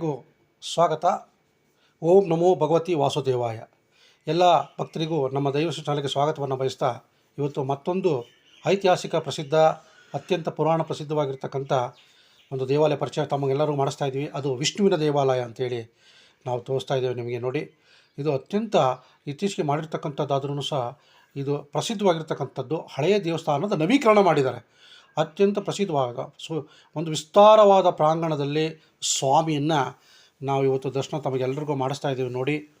ಭಕ್ತರಿಗೂ ಸ್ವಾಗತ. ಓಂ ನಮೋ ಭಗವತಿ ವಾಸುದೇವಾಯ. ಎಲ್ಲ ಭಕ್ತರಿಗೂ ನಮ್ಮ ದೈವ ಚಾನಲ್ಗೆ ಸ್ವಾಗತವನ್ನು ಬಯಸ್ತಾ ಇವತ್ತು ಮತ್ತೊಂದು ಐತಿಹಾಸಿಕ ಪ್ರಸಿದ್ಧ, ಅತ್ಯಂತ ಪುರಾಣ ಪ್ರಸಿದ್ಧವಾಗಿರ್ತಕ್ಕಂಥ ಒಂದು ದೇವಾಲಯ ಪರಿಚಯ ತಮಗೆಲ್ಲರೂ ಮಾಡಿಸ್ತಾ ಇದ್ದೀವಿ. ಅದು ವಿಷ್ಣುವಿನ ದೇವಾಲಯ ಅಂತೇಳಿ ನಾವು ತೋರಿಸ್ತಾ ಇದ್ದೇವೆ ನಿಮಗೆ ನೋಡಿ. ಇದು ಅತ್ಯಂತ ಇತ್ತೀಚೆಗೆ ಮಾಡಿರ್ತಕ್ಕಂಥದ್ದಾದ್ರೂ ಸಹ ಇದು ಪ್ರಸಿದ್ಧವಾಗಿರ್ತಕ್ಕಂಥದ್ದು. ಹಳೆಯ ದೇವಸ್ಥಾನದ ನವೀಕರಣ ಮಾಡಿದ್ದಾರೆ. ಅತ್ಯಂತ ಪ್ರಸಿದ್ಧವಾದ, ಸೊ, ಒಂದು ವಿಸ್ತಾರವಾದ ಪ್ರಾಂಗಣದಲ್ಲಿ ಸ್ವಾಮಿಯನ್ನು ನಾವು ಇವತ್ತು ದರ್ಶನ ತಮಗೆಲ್ಲರಿಗೂ ಮಾಡಿಸ್ತಾ ಇದ್ದೀವಿ ನೋಡಿ.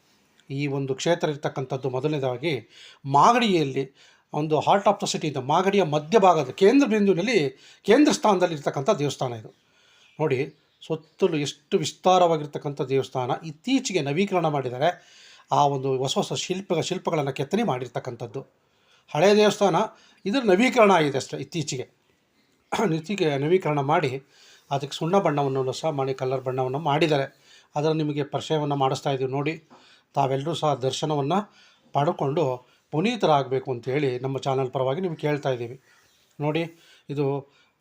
ಈ ಒಂದು ಕ್ಷೇತ್ರ ಇರ್ತಕ್ಕಂಥದ್ದು ಮೊದಲನೇದಾಗಿ ಮಾಗಡಿಯಲ್ಲಿ, ಒಂದು ಹಾರ್ಟ್ ಆಫ್ ದ ಸಿಟಿ ಇದೆ ಮಾಗಡಿಯ ಮಧ್ಯಭಾಗದ ಕೇಂದ್ರ ಬಿಂದುವಿನಲ್ಲಿ ಕೇಂದ್ರ ಸ್ಥಾನದಲ್ಲಿ ಇರ್ತಕ್ಕಂಥ ದೇವಸ್ಥಾನ ಇದು. ನೋಡಿ, ಸುತ್ತಲೂ ಎಷ್ಟು ವಿಸ್ತಾರವಾಗಿರ್ತಕ್ಕಂಥ ದೇವಸ್ಥಾನ ಇತ್ತೀಚೆಗೆ ನವೀಕರಣ ಮಾಡಿದ್ದಾರೆ. ಆ ಒಂದು ಹೊಸ ಹೊಸ ಶಿಲ್ಪ ಶಿಲ್ಪಗಳನ್ನು ಕೆತ್ತನೆ ಮಾಡಿರ್ತಕ್ಕಂಥದ್ದು. ಹಳೆಯ ದೇವಸ್ಥಾನ, ಇದರ ನವೀಕರಣ ಆಗಿದೆ ಅಷ್ಟೇ ಇತ್ತೀಚೆಗೆ. ಇತ್ತೀಚೆಗೆ ನವೀಕರಣ ಮಾಡಿ ಅದಕ್ಕೆ ಸುಣ್ಣ ಬಣ್ಣವನ್ನು ಸಹ ಮಾಡಿ ಕಲರ್ ಬಣ್ಣವನ್ನು ಮಾಡಿದ್ದಾರೆ. ಅದರ ನಿಮಗೆ ಪರಿಚಯವನ್ನು ಮಾಡಿಸ್ತಾ ಇದ್ದೀವಿ ನೋಡಿ. ತಾವೆಲ್ಲರೂ ಸಹ ದರ್ಶನವನ್ನು ಪಡ್ಕೊಂಡು ಪುನೀತರಾಗಬೇಕು ಅಂತೇಳಿ ನಮ್ಮ ಚಾನಲ್ ಪರವಾಗಿ ನಿಮ್ಗೆ ಕೇಳ್ತಾ ಇದ್ದೀವಿ. ನೋಡಿ, ಇದು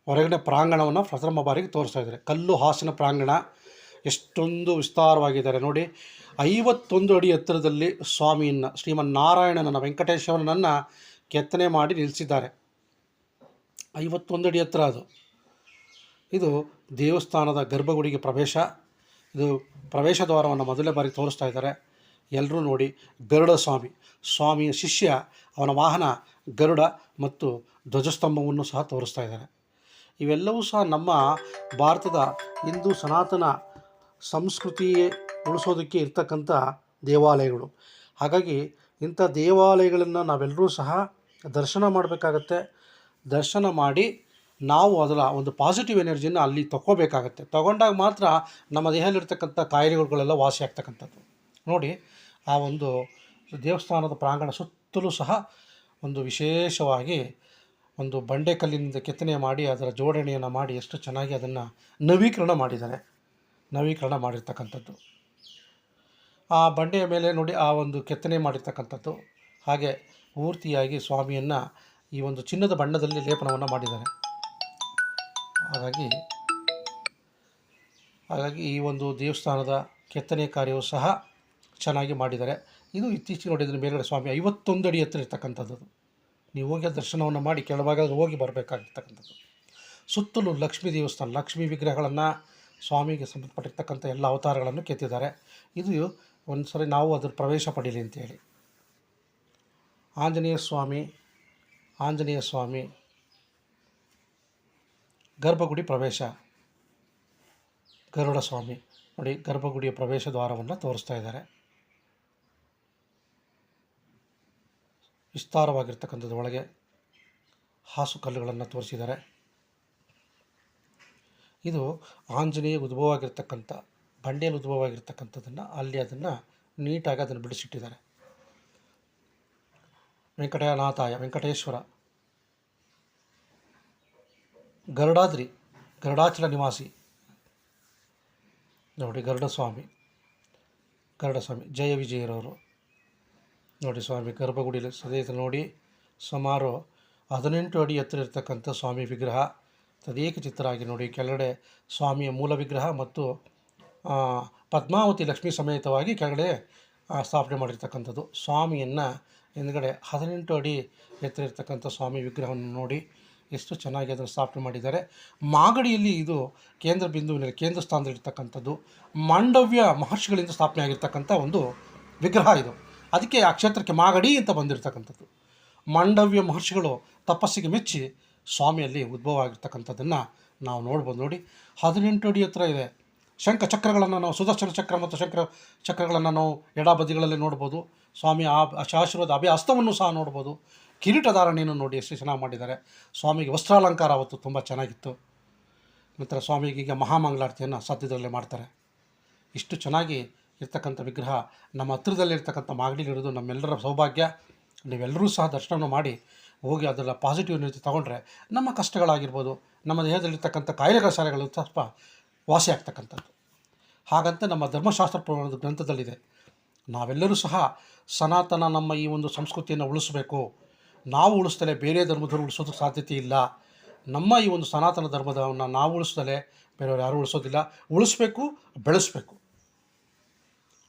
ಹೊರಗಡೆ ಪ್ರಾಂಗಣವನ್ನು ಪ್ರಥಮ ಬಾರಿಗೆ ತೋರಿಸ್ತಾ ಇದ್ದಾರೆ. ಕಲ್ಲು ಹಾಸಿನ ಪ್ರಾಂಗಣ ಎಷ್ಟೊಂದು ವಿಸ್ತಾರವಾಗಿದ್ದಾರೆ ನೋಡಿ. ಐವತ್ತೊಂದು ಅಡಿ ಎತ್ತರದಲ್ಲಿ ಸ್ವಾಮಿಯನ್ನು ಶ್ರೀಮನ್ನಾರಾಯಣನನ್ನು ವೆಂಕಟೇಶ್ವರನನ್ನು ಕೆತ್ತನೆ ಮಾಡಿ ನಿಲ್ಲಿಸಿದ್ದಾರೆ. ಐವತ್ತೊಂದು ಅಡಿ ಎತ್ತರ ಅದು. ಇದು ದೇವಸ್ಥಾನದ ಗರ್ಭಗುಡಿಗೆ ಪ್ರವೇಶ. ಇದು ಪ್ರವೇಶ ದ್ವಾರವನ್ನು ಮೊದಲೇ ಬಾರಿ ತೋರಿಸ್ತಾ ಇದ್ದಾರೆ. ಎಲ್ಲರೂ ನೋಡಿ ಗರುಡ ಸ್ವಾಮಿ. ಸ್ವಾಮಿಯ ಶಿಷ್ಯ, ಅವನ ವಾಹನ ಗರುಡ ಮತ್ತು ಧ್ವಜಸ್ತಂಭವನ್ನು ಸಹ ತೋರಿಸ್ತಾ ಇದ್ದಾರೆ. ಇವೆಲ್ಲವೂ ಸಹ ನಮ್ಮ ಭಾರತದ ಹಿಂದೂ ಸನಾತನ ಸಂಸ್ಕೃತಿ ಉಳಿಸೋದಕ್ಕೆ ಇರ್ತಕ್ಕಂಥ ದೇವಾಲಯಗಳು. ಹಾಗಾಗಿ ಇಂಥ ದೇವಾಲಯಗಳನ್ನು ನಾವೆಲ್ಲರೂ ಸಹ ದರ್ಶನ ಮಾಡಬೇಕಾಗತ್ತೆ. ದರ್ಶನ ಮಾಡಿ ನಾವು ಅದರ ಒಂದು ಪಾಸಿಟಿವ್ ಎನರ್ಜಿನ ಅಲ್ಲಿ ತಗೋಬೇಕಾಗತ್ತೆ ತಗೊಂಡಾಗ ಮಾತ್ರ ನಮ್ಮ ದೇಹದಲ್ಲಿರ್ತಕ್ಕಂಥ ಕಾಯಿಲೆಗಳೆಲ್ಲ ವಾಸಿ ಆಗ್ತಕ್ಕಂಥದ್ದು. ನೋಡಿ, ಆ ಒಂದು ದೇವಸ್ಥಾನದ ಪ್ರಾಂಗಣ ಸುತ್ತಲೂ ಸಹ ಒಂದು ವಿಶೇಷವಾಗಿ ಒಂದು ಬಂಡೆಕಲ್ಲಿನಿಂದ ಕೆತ್ತನೆ ಮಾಡಿ ಅದರ ಜೋಡಣೆಯನ್ನು ಮಾಡಿ ಎಷ್ಟು ಚೆನ್ನಾಗಿ ಅದನ್ನು ನವೀಕರಣ ಮಾಡಿದ್ದಾರೆ. ನವೀಕರಣ ಮಾಡಿರ್ತಕ್ಕಂಥದ್ದು. ಆ ಬಂಡೆಯ ಮೇಲೆ ನೋಡಿ ಆ ಒಂದು ಕೆತ್ತನೆ ಮಾಡಿರ್ತಕ್ಕಂಥದ್ದು. ಹಾಗೆ ಪೂರ್ತಿಯಾಗಿ ಸ್ವಾಮಿಯನ್ನು ಈ ಒಂದು ಚಿನ್ನದ ಬಣ್ಣದಲ್ಲಿ ಲೇಪನವನ್ನು ಮಾಡಿದ್ದಾರೆ. ಹಾಗಾಗಿ ಹಾಗಾಗಿ ಈ ಒಂದು ದೇವಸ್ಥಾನದ ಕೆತ್ತನೆ ಕಾರ್ಯವು ಸಹ ಚೆನ್ನಾಗಿ ಮಾಡಿದ್ದಾರೆ. ಇದು ಇತ್ತೀಚೆಗೆ ನೋಡಿದರೆ ಮೇಲ್ಗಡೆ ಸ್ವಾಮಿ ಐವತ್ತೊಂದು ಅಡಿ ಎತ್ತರ ಇರ್ತಕ್ಕಂಥದ್ದು. ನೀವು ಹೋಗಿ ದರ್ಶನವನ್ನು ಮಾಡಿ ಕೆಳಭಾಗದಲ್ಲಿ ಹೋಗಿ ಬರಬೇಕಾಗಿರ್ತಕ್ಕಂಥದ್ದು. ಸುತ್ತಲೂ ಲಕ್ಷ್ಮೀ ದೇವಸ್ಥಾನ, ಲಕ್ಷ್ಮೀ ವಿಗ್ರಹಗಳನ್ನು ಸ್ವಾಮಿಗೆ ಸಂಬಂಧಪಟ್ಟಿರ್ತಕ್ಕಂಥ ಎಲ್ಲ ಅವತಾರಗಳನ್ನು ಕೆತ್ತಿದ್ದಾರೆ. ಇದು ಒಂದು ಸರಿ ನಾವು ಅದರ ಪ್ರವೇಶ ಪಡೀಲಿ ಅಂತೇಳಿ. ಆಂಜನೇಯ ಸ್ವಾಮಿ ಆಂಜನೇಯ ಸ್ವಾಮಿ, ಗರ್ಭಗುಡಿ ಪ್ರವೇಶ, ಗರುಡ ಸ್ವಾಮಿ. ನೋಡಿ, ಗರ್ಭಗುಡಿಯ ಪ್ರವೇಶ ದ್ವಾರವನ್ನು ತೋರಿಸ್ತಾ ಇದ್ದಾರೆ. ವಿಸ್ತಾರವಾಗಿರ್ತಕ್ಕಂಥದ್ದು ಒಳಗೆ ಹಾಸು ಕಲ್ಲುಗಳನ್ನು ತೋರಿಸಿದ್ದಾರೆ. ಇದು ಆಂಜನೇಯ ಉದ್ಭವವಾಗಿರ್ತಕ್ಕಂಥ, ಬಂಡೆಯಲ್ಲಿ ಉದ್ಭವವಾಗಿರ್ತಕ್ಕಂಥದ್ದನ್ನು, ಅಲ್ಲಿ ಅದನ್ನು ನೀಟಾಗಿ ಅದನ್ನು ಬಿಡಿಸಿಟ್ಟಿದ್ದಾರೆ. ವೆಂಕಟನಾಥಾಯ, ವೆಂಕಟೇಶ್ವರ. ಗರುಡಾದ್ರಿ, ಗರುಡಾಚಲ ನಿವಾಸಿ. ನೋಡಿ ಗರುಡ ಸ್ವಾಮಿ ಗರುಡ ಸ್ವಾಮಿ ಜಯ ವಿಜಯರವರು. ನೋಡಿ ಸ್ವಾಮಿ ಗರ್ಭಗುಡಿಯಲ್ಲಿ ಸದೇತ ನೋಡಿ ಸುಮಾರು ಹದಿನೆಂಟು ಅಡಿ ಎತ್ತರ ಇರತಕ್ಕಂಥ ಸ್ವಾಮಿ ವಿಗ್ರಹ ತದೇಕ ಚಿತ್ರ ಆಗಿ ನೋಡಿ. ಕೆಳಗಡೆ ಸ್ವಾಮಿಯ ಮೂಲ ವಿಗ್ರಹ ಮತ್ತು ಪದ್ಮಾವತಿ ಲಕ್ಷ್ಮೀ ಸಮೇತವಾಗಿ ಕೆಳಗಡೆ ಸ್ಥಾಪನೆ ಮಾಡಿರ್ತಕ್ಕಂಥದ್ದು. ಸ್ವಾಮಿಯನ್ನು ಹಿಂದ್ಗಡೆ ಹದಿನೆಂಟು ಅಡಿ ಎತ್ತರ ಇರ್ತಕ್ಕಂಥ ಸ್ವಾಮಿ ವಿಗ್ರಹವನ್ನು ನೋಡಿ ಎಷ್ಟು ಚೆನ್ನಾಗಿ ಅದನ್ನು ಸ್ಥಾಪನೆ ಮಾಡಿದ್ದಾರೆ. ಮಾಗಡಿಯಲ್ಲಿ ಇದು ಕೇಂದ್ರ ಬಿಂದುವಿನಲ್ಲಿ ಕೇಂದ್ರ ಸ್ಥಾನದಲ್ಲಿರ್ತಕ್ಕಂಥದ್ದು ಮಾಂಡವ್ಯ ಮಹರ್ಷಿಗಳಿಂದ ಸ್ಥಾಪನೆ ಆಗಿರ್ತಕ್ಕಂಥ ಒಂದು ವಿಗ್ರಹ ಇದು. ಅದಕ್ಕೆ ಆ ಕ್ಷೇತ್ರಕ್ಕೆ ಮಾಗಡಿ ಅಂತ ಬಂದಿರತಕ್ಕಂಥದ್ದು. ಮಾಂಡವ್ಯ ಮಹರ್ಷಿಗಳು ತಪಸ್ಸಿಗೆ ಮೆಚ್ಚಿ ಸ್ವಾಮಿಯಲ್ಲಿ ಉದ್ಭವ ಆಗಿರ್ತಕ್ಕಂಥದ್ದನ್ನು ನಾವು ನೋಡ್ಬೋದು ನೋಡಿ. ಹದಿನೆಂಟು ಅಡಿ ಹತ್ರ ಇದೆ. ಶಂಖ ಚಕ್ರಗಳನ್ನು ನಾವು ಸುದರ್ಶನ ಚಕ್ರ ಮತ್ತು ಶಂಕರ ಚಕ್ರಗಳನ್ನು ನಾವು ಎಡಬದಿಗಳಲ್ಲಿ ನೋಡ್ಬೋದು. ಸ್ವಾಮಿ ಆ ಶಾಶ್ವತ ಅಭಯ ಹಸ್ತವನ್ನು ಸಹ ನೋಡ್ಬೋದು. ಕಿರೀಟಧಾರಣೆಯನ್ನು ನೋಡಿ ಎಷ್ಟು ಚೆನ್ನಾಗಿ ಮಾಡಿದ್ದಾರೆ. ಸ್ವಾಮಿಗೆ ವಸ್ತ್ರಾಲಂಕಾರ ಅವತ್ತು ತುಂಬ ಚೆನ್ನಾಗಿತ್ತು. ನಂತರ ಸ್ವಾಮಿಗೆ ಈಗ ಮಹಾಮಂಗಳಾರತಿಯನ್ನು ಸದ್ಯದಲ್ಲೇ ಮಾಡ್ತಾರೆ. ಇಷ್ಟು ಚೆನ್ನಾಗಿ ಇರ್ತಕ್ಕಂಥ ವಿಗ್ರಹ ನಮ್ಮ ಹತ್ತಿರದಲ್ಲಿರ್ತಕ್ಕಂಥ ಮಾಗಡಿಲಿರೋದು ನಮ್ಮೆಲ್ಲರ ಸೌಭಾಗ್ಯ. ನೀವೆಲ್ಲರೂ ಸಹ ದರ್ಶನವನ್ನು ಮಾಡಿ ಹೋಗಿ ಅದರ ಪಾಸಿಟಿವ್ ಎನರ್ಜಿ ತೊಗೊಂಡ್ರೆ ನಮ್ಮ ಕಷ್ಟಗಳಾಗಿರ್ಬೋದು. ನಮ್ಮ ದೇಹದಲ್ಲಿರ್ತಕ್ಕಂಥ ಕಾಯಿಲೆಗಳ ಸಾಲೆಗಳು ಸ್ವಲ್ಪ ವಾಸಿ ಆಗ್ತಕ್ಕಂಥದ್ದು ಹಾಗಂತ ನಮ್ಮ ಧರ್ಮಶಾಸ್ತ್ರ ಪ್ರಮಾಣದ ಗ್ರಂಥದಲ್ಲಿದೆ. ನಾವೆಲ್ಲರೂ ಸಹ ಸನಾತನ ನಮ್ಮ ಈ ಒಂದು ಸಂಸ್ಕೃತಿಯನ್ನು ಉಳಿಸಬೇಕು. ನಾವು ಉಳಿಸ್ತಲೇ ಬೇರೆ ಧರ್ಮದವರು ಉಳಿಸೋದಕ್ಕೆ ಸಾಧ್ಯತೆ ಇಲ್ಲ. ನಮ್ಮ ಈ ಒಂದು ಸನಾತನ ಧರ್ಮದವನ್ನು ನಾವು ಉಳಿಸ್ದಲೇ ಬೇರೆಯವರು ಯಾರೂ ಉಳಿಸೋದಿಲ್ಲ. ಉಳಿಸ್ಬೇಕು, ಬೆಳೆಸಬೇಕು.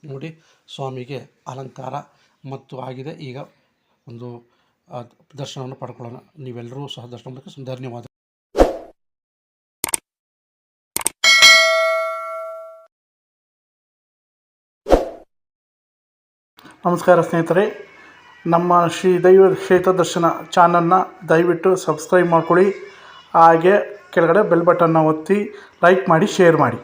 ನೋಡಿ, ಸ್ವಾಮಿಗೆ ಅಲಂಕಾರ ಮತ್ತು ಆಗಿದೆ. ಈಗ ಒಂದು ದರ್ಶನವನ್ನು ಪಡ್ಕೊಳ್ಳೋಣ. ನೀವೆಲ್ಲರೂ ಸಹ ದರ್ಶನ ಧನ್ಯವಾದ. ನಮಸ್ಕಾರ ಸ್ನೇಹಿತರೆ, ನಮ್ಮ ಶ್ರೀ ದೈವ ಕ್ಷೇತ್ರ ದರ್ಶನ ಚಾನಲ್ನ ದಯವಿಟ್ಟು ಸಬ್ಸ್ಕ್ರೈಬ್ ಮಾಡ್ಕೊಳ್ಳಿ. ಹಾಗೆ ಕೆಳಗಡೆ ಬೆಲ್ ಬಟನ್ನ ಒತ್ತಿ ಲೈಕ್ ಮಾಡಿ, ಶೇರ್ ಮಾಡಿ.